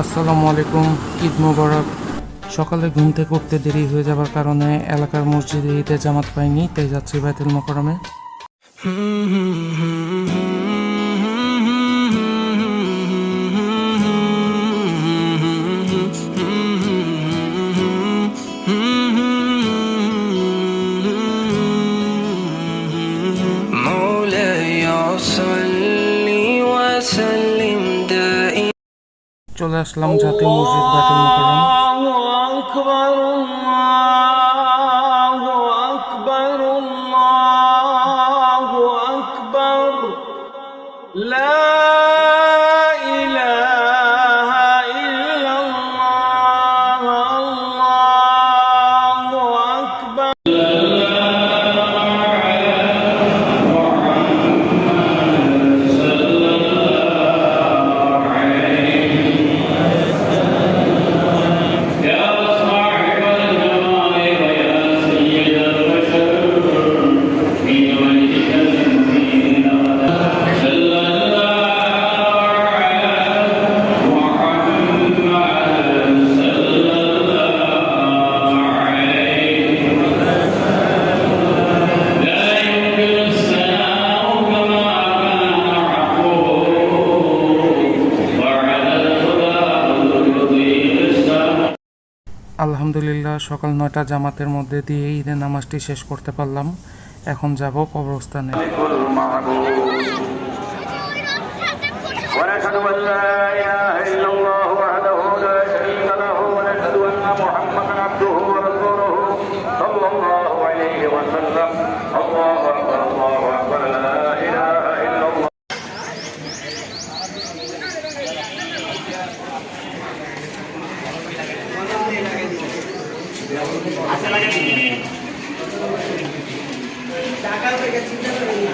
আসসালামু আলাইকুম ঈদ মোবারক সকালে ঘুম থেকে উঠতে দেরি হয়ে যাবার কারণে এলাকার মসজিদে ঈদে জামাত পাইনি তাই যাচ্ছি বাইতুল মোকরমে مولاي صل وسلم دائما চলে আসলাম জাতীয় মসজিদ বাইতুল মোকরম আলহামদুলিল্লাহ সকাল নয়টা জামাতের মধ্যে দিয়ে ঈদের নামাজটি শেষ করতে পারলাম। এখন যাব কবরস্থানে। টাকা থেকে চিন্তা করেন না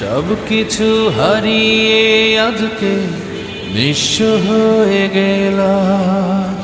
সব কিছু হারিয়ে আজকে নিঃস্ব হয়ে গেলাম।